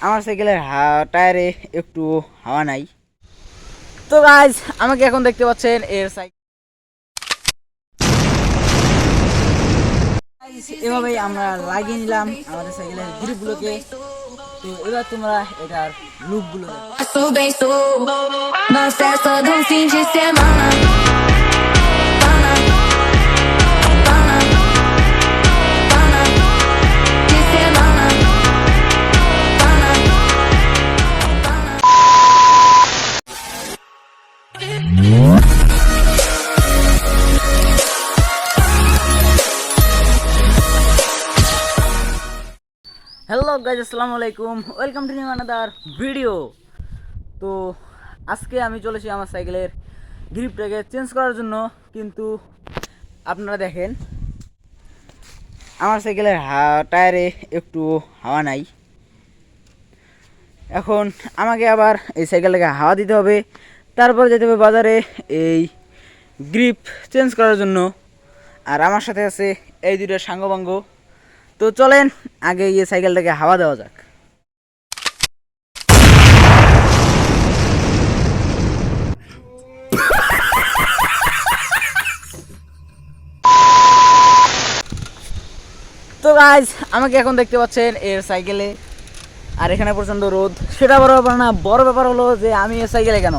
আমার সাইকেলের টায়ারে একটু হাওয়া নাই তো গাইজ আমাকে এখন দেখতে পাচ্ছেন এর সাইকেল এভাবেই আমরা লাগিয়ে নিলাম আমাদের সাইকেলের গ্রিপগুলোকে তো এবার তোমরা এটার লুকগুলো হ্যালো গাইজ আসসালামু আলাইকুম। Welcome to new another video তো আজকে আমি চলেছি আমার সাইকেলের গ্রিপটাকে চেঞ্জ করার জন্য। কিন্তু আপনারা দেখেন, আমার সাইকেলের টায়ারে একটু হাওয়া নাই। এখন আমাকে আবার এই সাইকেলটাকে হাওয়া দিতে হবে। তারপর যেতে হবে বাজারে এই গ্রিপ চেঞ্জ করার জন্য। আর আমার সাথে আছে এই দুটো সাঙ্গবাঙ্গ তো চলেন, আগে এই সাইকেলটাকে হাওয়া দেওয়া যাক। তো গাইজ আমাকে এখন দেখতে পাচ্ছেন এর সাইকেলে। আর এখানে প্রচণ্ড রোদ। সেটা বড় ব্যাপার না, বড় ব্যাপার হলো যে আমি এর সাইকেলে কেন?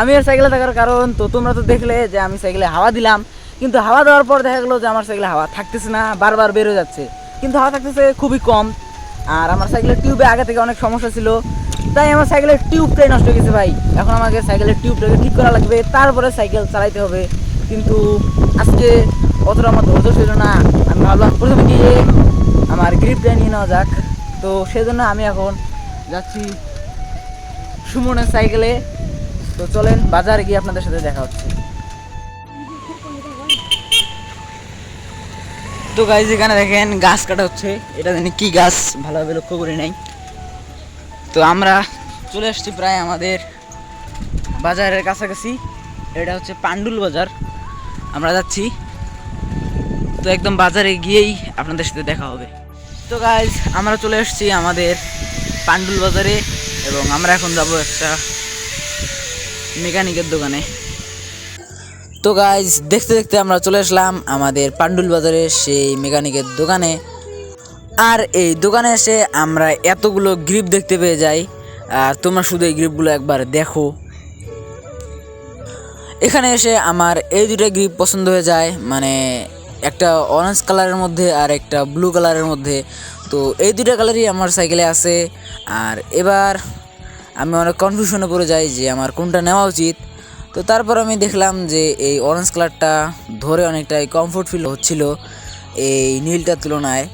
আমি এর সাইকেলে থাকার কারণ তো তোমরা তো দেখলে যে আমি সাইকেলে হাওয়া দিলাম। কিন্তু হাওয়া দেওয়ার পর দেখা গেলো যে আমার সাইকেলে হাওয়া থাকতেছে না, বারবার বেরো যাচ্ছে। কিন্তু হাওয়া থাকতেছে খুবই কম। আর আমার সাইকেলের টিউবে আগে থেকে অনেক সমস্যা ছিল। তাই আমার সাইকেলের টিউবটাই নষ্ট হয়ে গেছে ভাই। এখন আমাকে সাইকেলের টিউবটাকে ঠিক করা লাগবে। তারপরে সাইকেল চালাইতে হবে। কিন্তু আজকে অতটা আমার ধৈর্য ছিল না। আমি ভাবলাম প্রথমে গিয়ে আমার গ্রিপটা নিয়ে নেওয়া যাক। তো সেজন্য আমি এখন যাচ্ছি সুমনের সাইকেলে। তো চলেন বাজারে গিয়ে আপনাদের সাথে দেখা হচ্ছে। তো গাইজ এখানে দেখেন গাছ কাটা হচ্ছে। এটা জানি কি গাছ ভালোভাবে লক্ষ্য করি নাই। তো আমরা চলে আসছি প্রায় আমাদের বাজারের কাছাকাছি। এটা হচ্ছে পান্ডুল বাজার। আমরা যাচ্ছি। তো একদম বাজারে গিয়েই আপনাদের সাথে দেখা হবে। তো গাইজ আমরা চলে এসেছি আমাদের পান্ডুল বাজারে এবং আমরা এখন যাব একটা মেকানিকের দোকানে। তো গাইজ দেখতে দেখতে আমরা চলে আসলাম আমাদের পান্ডুল বাজারে সেই মেকানিকের দোকানে। আর এই দোকানে এসে আমরা এতগুলো গ্রিপ দেখতে পেয়ে যাই। আর তোমরা শুধু এই গ্রিপগুলো একবার দেখো। এখানে এসে আমার এই দুটো গ্রিপ পছন্দ হয়ে যায়। মানে একটা অরেঞ্জ কালারের মধ্যে আর একটা ব্লু কালারের মধ্যে। তো এই দুটো কালারই আমার সাইকেলে আছে। আর এবার আমি অনেক কনফিউশনে পড়ে যাই যে আমার কোনটা নেওয়া উচিত। তো তারপর আমি দেখলাম যে এই অরেঞ্জ কালারটা ধরে অনেকটাই কমফোর্ট ফিল হচ্ছিল এই নীলটার তুলনায়।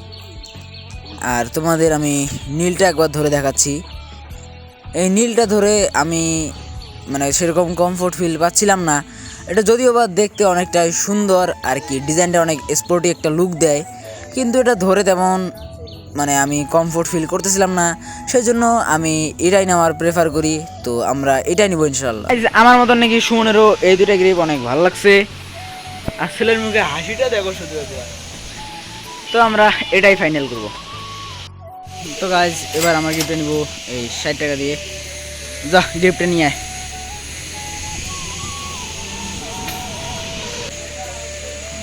আর তোমাদের আমি নীলটা একবার ধরে দেখাচ্ছি। এই নীলটা ধরে আমি মানে সেরকম কমফোর্ট ফিল পাচ্ছিলাম না। এটা যদিও বা দেখতে অনেকটাই সুন্দর আর কি, ডিজাইনটা অনেক স্পোর্টি একটা লুক দেয়, কিন্তু এটা ধরে তেমন মানে আমি কমফোর্ট ফিল করতেছিলাম না সেই জন্য আমি এটাই নেওয়ার প্রেফার করি, তো আমরা এটাই নিব ইনশাল্লাহ আমার মতন নাকি সুমনেরও এই দুটা গ্রিপ অনেক ভালো লাগছে। আর ছেলের মুখে হাসিটা দেখো শুধু তো আমরা এটাই ফাইনাল করব। তো গাইজ এবার আমার গিফটটা নিব এই ষাট টাকা দিয়ে। যা গিফটটা নিয়ে আয়।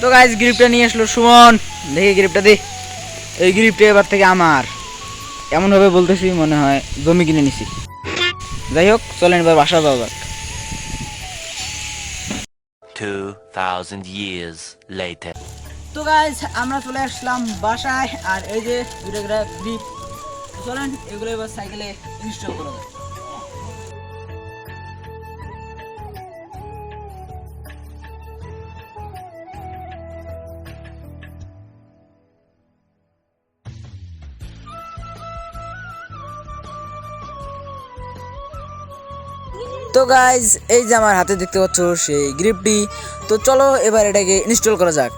তো গাইজ গ্রিপটা নিয়ে আসলো সুমন। দেখি গ্রিপটা দে। এই গ্রিপটা এবার থেকে আমার। এমনভাবে বলতেছি মনে হয় জমি কিনে নিছি। যাই হোক চলেন এবার বাসা যাওয়া যাক। 2,000 years later. তো গাইজ আমরা চলে আসলাম বাসায় আর এই যে দুটো গ্রিপ চলেন এগুলো এবার সাইকেলে ইনস্টল করা যায় তো গাইজ এই যে আমার হাতে দেখতে পাচ্ছ সেই গ্রিপটি তো চলো এবার এটাকে ইনস্টল করা যাক।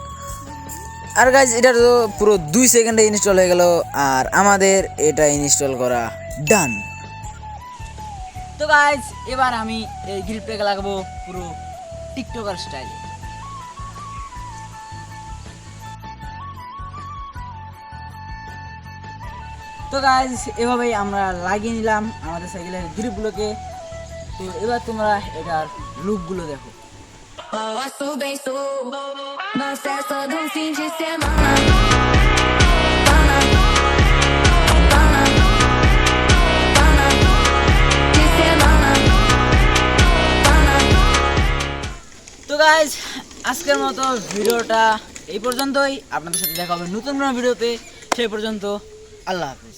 আর গাইজ এটা তো পুরো দুই সেকেন্ডে ইনস্টল হয়ে গেল, আর আমাদের এটা ইনস্টল করা ডান তো গাইজ এবার আমি এই গ্রিপটাকে লাগাবো পুরো টিকটকার স্টাইলে তো গাইজ এভাবেই আমরা লাগিয়ে নিলাম আমাদের সাইকেলের গ্রিপগুলোকে তো এবার তোমরা এটার লুকগুলো দেখো। তো গাইজ আজকের মতো ভিডিওটা এই পর্যন্তই। আপনাদের সাথে দেখা হবে নতুন কোনো ভিডিওতে। সেই পর্যন্ত আল্লাহ হাফিজ।